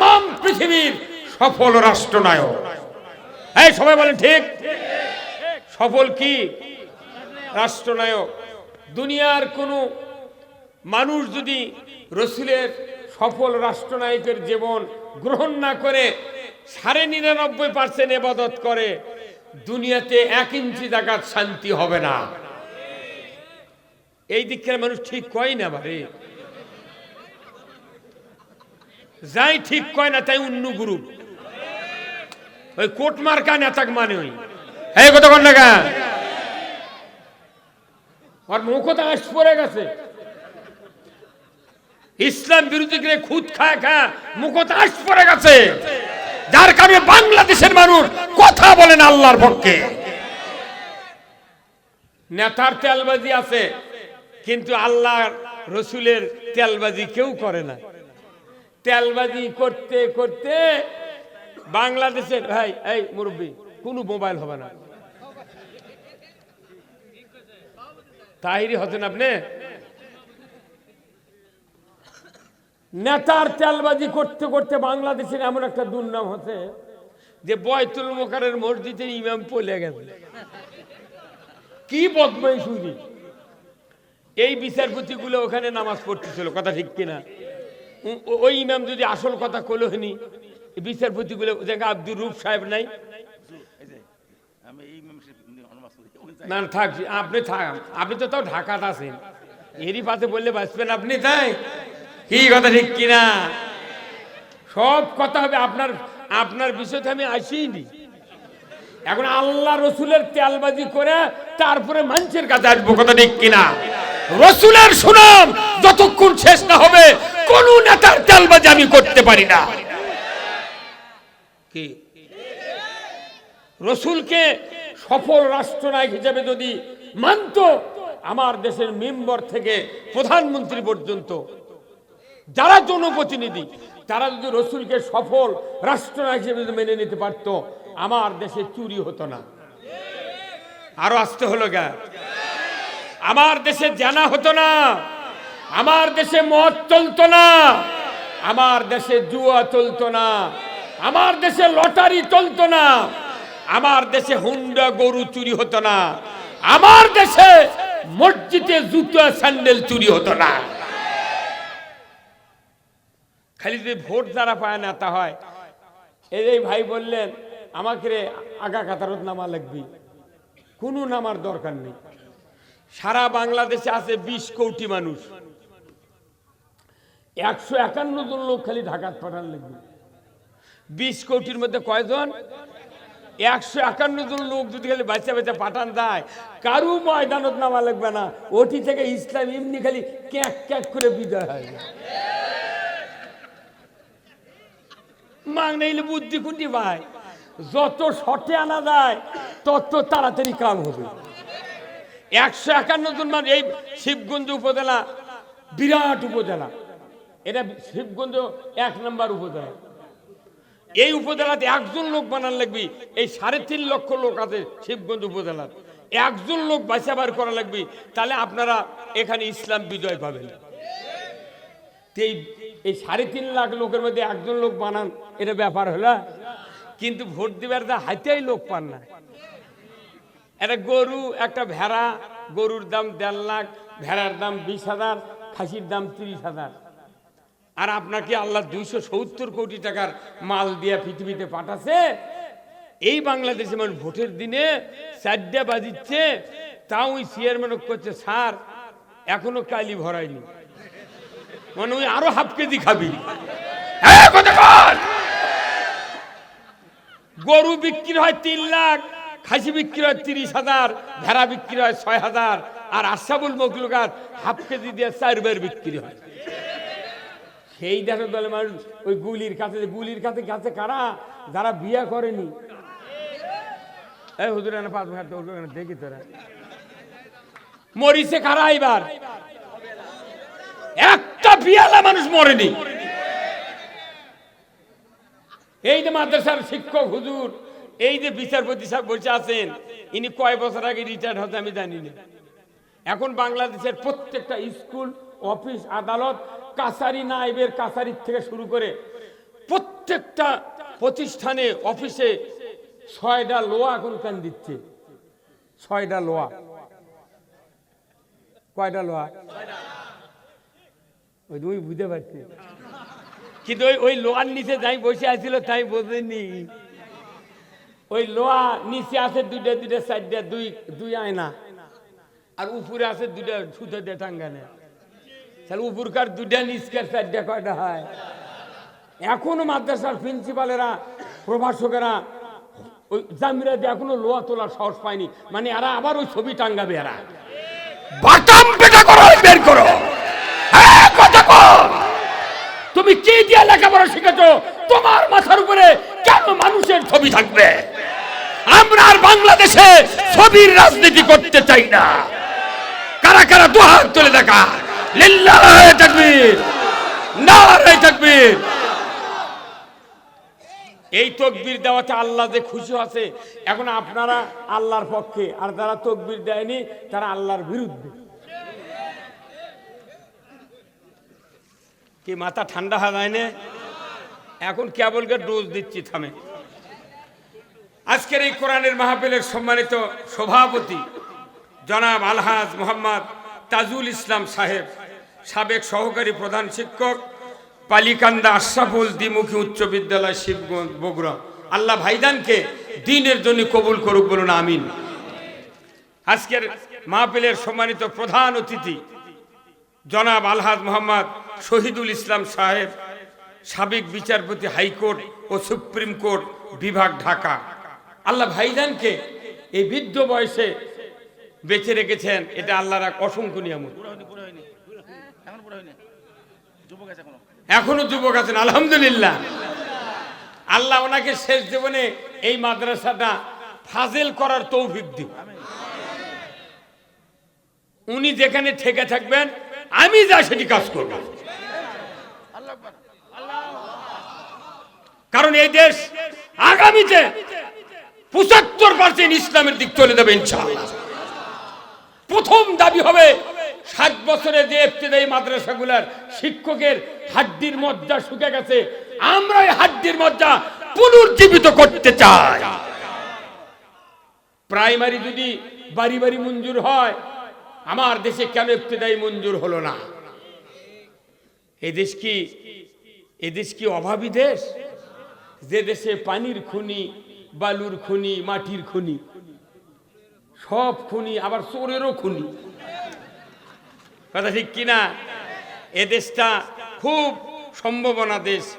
তাম পৃথিবীর সফল রাষ্ট্রনায়ক। এই, সবাই বলেন ঠিক? সফল কি? রাষ্ট্রনায়ক। দুনিয়ার কোনো মানুষ যদি রসুলের সফল রাষ্ট্রনায়কের জীবন গ্রহণ না করে, সাড়ে নিরানব্বই পার্সেন্ট এবাদত করে, দুনিয়াতে এক ইঞ্চি জায়গার শান্তি হবে না। এই দিকের মানুষ ঠিক কয় না বারে? যাই ঠিক কয় না, তাই অন্য গ্রুপ ওই কোট মার্কা নেতাক মানে ওই। এই কত না আর মুখও তো আস পড়ে গেছে। ইসলাম বিরোধী করে খুদ খায় খা মুখত আস পড়ে গেছে। যার কারণে বাংলাদেশের মানুষ কথা বলেন আল্লাহর পক্ষে। নেতার তেলবাজি আছে, কিন্তু আল্লাহ রসুলের তেলবাজি কেউ করে না। তেলবাজি করতে করতে বাংলাদেশের, ভাই, এই মুরব্বী, কোনো মোবাইল হবে না। তাহিরি হতেন আপনি? নেতার তেলবাজি করতে করতে বাংলাদেশের এমন একটা দুর্নাম হচ্ছে যে বয়তুল মোকারের মসজিদের ইমাম পলে গেছে। কি বদমাই শুনি এই বিচারপতিগুলো ওখানে নামাজ পড়তেছিল, কথা ঠিক কিনা? ওই ইমাম যদি আসল কথা কলো হনি বিচারপতিগুলো দেখে আব্দুর রূপ সাহেব নাই? না, থাক আপনি থাক আপনি তো তাও ঢাকাতে আছেন। এরই পাশে বললে বাঁচবেন আপনি তাই? কি কথা ঠিক কিনা? সব কথা হবে আপনার আপনার বিষয়তে আমি আসিনি। এখন আল্লাহ রসুলের তেলবাজি করে তারপরে মানুষের কাছে আসব কথা ঠিক কিনা? রসুলের সুনাম যতক্ষণ শেষ না হবে কোন নেতার তেলবাজি আমি করতে পারি না। কি? রসুলকে সফল রাষ্ট্রনায়ক হিসেবে যদি মানত, আমার দেশের মেম্বর থেকে প্রধানমন্ত্রী পর্যন্ত। যারা জনপ্রতিনিধি, তারা যদি রসুলকে সফল রাষ্ট্রনায়ক হিসেবে যদি মেনে নিতে পারত, আমার দেশে চুরি হতো না। আরও আসতে হলো গা। আমার দেশে জানা হতো না। আমার দেশে মদ চলতো না। আমার দেশে জুয়া চলতো না। আমার দেশে লটারি চলতো না। আমার দেশে হুন্ডা গরু চুরি হতো না। আমার দেশে মসজিদে জুতো, স্যান্ডেল চুরি হতো না। খালি যদি ভোট যারা পায় না, তা হয়। এই এই ভাই বললেন, আমাকে রে আগা কাতারত নামা লাগবি। কোনো নামার দরকার নেই। সারা বাংলাদেশে আছে বিশ কোটি মানুষ। একশো একান্ন জন লোক খালি ঢাকাত পাঠান লাগবে বিশ কোটির মধ্যে কয়জন? একশো একান্ন জন লোক যদি খালি বাচ্চা বাচ্চা পাঠান দেয়, কারু ময়দানত নামা লাগবে না। ওটি থেকে ইসলাম এমনি খালি ক্যাক ক্যাক করে বিদায় হয় মাং নাইলে বুদ্ধি কুটি ভাই, যত শটে আনা যায়, তত তাড়াতাড়ি কাম হবে। একশো একান্ন জন মানুষ এই শিবগঞ্জ উপজেলা, বিরাট উপজেলা। এটা শিবগঞ্জ এক নম্বর উপজেলা। এই উপজেলাতে একজন লোক বানান লাগবে, এই সাড়ে তিন লক্ষ লোক আছে শিবগঞ্জ উপজেলার। একজন লোক বাঁচাবার করা লাগবে, তাহলে আপনারা এখানে ইসলাম বিজয় পাবেন। এই এই সাড়ে তিন লাখ লোকের মধ্যে একজন লোক বানান, এটা ব্যাপার হলো, কিন্তু ভোট দিবার যা হাতেই লোক পান না। একটা গরু, একটা ভেড়া, গরুর দাম দেড় লাখ, ভেড়ার দাম বিশ হাজার, খাসির দাম তিরিশ হাজার। আর আপনাকে আল্লাহ দুইশো সত্তর কোটি টাকার মাল দিয়া পৃথিবীতে পাঠাছে। এই বাংলাদেশে মানুষ ভোটের দিনে চারটা বাজিচ্ছে তাও ওই চেয়ারম্যান করছে স্যার এখনও কালি ভরায়নি মানে ওই আরও হাফ কেজি খাবি। হ্যাঁ, গরু বিক্রি হয় তিন লাখ খাসি বিক্রি হয় তিরিশ হাজার ভেড়া বিক্রি হয় ছয় হাজার আর আশাবুল মকলুকার হাফ কেজি দিয়ে চারবার বিক্রি হয়। সেই দেশের দলে মানুষ ওই গুলির কাছে গুলির কাছে কাছে কারা? যারা বিয়ে করেনি। এই দেখি তোরা। মরিছে কারা এবার? একটা বিয়ালা মানুষ মরেনি। এই যে মাদ্রাসার শিক্ষক হুজুর, এই যে বিচারপতি সাহেব বসে আছেন, ইনি কয় বছর আগে রিটায়ার্ড হতে আমি জানি না। এখন বাংলাদেশের প্রত্যেকটা স্কুল অফিস আদালত, কাছারি নাইবের কাছারির থেকে শুরু করে প্রত্যেকটা প্রতিষ্ঠানে, অফিসে ছয়টা লোয়া এখন কেন দিচ্ছে? ছয়টা লোয়া। কয়টা লোয়া? ওই তুমি বুঝতে পারছি। কিন্তু ওই ওই লোহার নিচে যাই বসে আছিল, তাই বোঝেনি। ওই লোহা নিচে আছে দুইটা দুইটা, চারটা, দুই দুই আয়না। আর উপরে আছে দুইটা সুতো দিয়ে টাঙ্গানে তাহলে উপরকার দুইটা নিচকার চারটা কয়টা হয়? এখনও মাদ্রাসার প্রিন্সিপালেরা প্রভাষকেরা ওই জামিরা দিয়ে এখনও লোয়া তোলার সাহস পায়নি। মানে এরা আবার ওই ছবি টাঙ্গাবে এরা। বাটাম পেটা করো বের করো। হ্যাঁ, কর। তুমি কি দিয়ে লেখাপড়া শিখেছো? তোমার মাথার উপরে কেন মানুষের ছবি থাকবে? আমরা আর বাংলাদেশে ছবির রাজনীতি করতে চাই না। কারা কারা দুহাত তুলে দেখা? লিল্লাহ তাকবীর নারে তাকবীর। এই তকবির দেওয়াতে আল্লাহ যে খুশি আছে, এখন আপনারা আল্লাহর পক্ষে, আর যারা তকবির দেয়নি, তারা আল্লাহর বিরুদ্ধে। কি মাথা ঠান্ডা হয়ে যায় না? এখন কেবলকে ডোজ দিচ্ছি, থামে। আজকের এই কোরআনের মাহফিলের সম্মানিত সভাপতি জনাব আলহাজ মোহাম্মদ তাজুল ইসলাম সাহেব। সাবেক সহকারী প্রধান শিক্ষক পালিকান্দা আশরাফুল দ্বিমুখী উচ্চ বিদ্যালয় শিবগঞ্জ, বগুড়া। আল্লাহ ভাইদানকে দিনের জন্য কবুল করুক বলুন, আমিন। আজকের মাহফিলের সম্মানিত প্রধান অতিথি জনাব আলহাজ মোহাম্মদ শহীদুল ইসলাম সাহেব, সাবেক বিচারপতি হাইকোর্ট ও সুপ্রিম কোর্ট বিভাগ ঢাকা। আল্লাহ ভাইজানকে এই বৃদ্ধ বয়সে বেঁচে রেখেছেন, এটা আল্লাহর এক অসংখ্য নিয়ামত। এখন হয়নি? যুবক আছে এখনও? এখনও যুবক আছেন আলহামদুলিল্লাহ। আল্লাহ ওনাকে শেষ জীবনে এই মাদ্রাসাটা ফাজেল করার তৌফিক দিব উনি যেখানে থেকে থাকবেন আমি যা সেটি কাজ করব। কারণ এই দেশ আগামীতে পঁচাত্তর পার্সেন্ট ইসলামের দিক চলে যাবে ইনশাআল্লাহ। প্রথম দাবি হবে সাত বছরে যে ইফতেদায়ী মাদ্রাসাগুলার শিক্ষকের হাড্ডির মজ্জা শুকে গেছে আমরা এই হাড্ডির মজ্জা পুনর্জীবিত করতে চাই। প্রাইমারি যদি বাড়ি বাড়ি মঞ্জুর হয়, আমার দেশে কেন ইফতেদায়ী মঞ্জুর হলো না? এদেশ কি এদেশ কি অভাবী দেশ? যে দেশে পানির খুনি, বালুর খুনি, মাটির খুনি, সব খুনি, আবার চোরেরও খুনি। কথা ঠিক কিনা? এ দেশটা খুব সম্ভাবনা দেশ।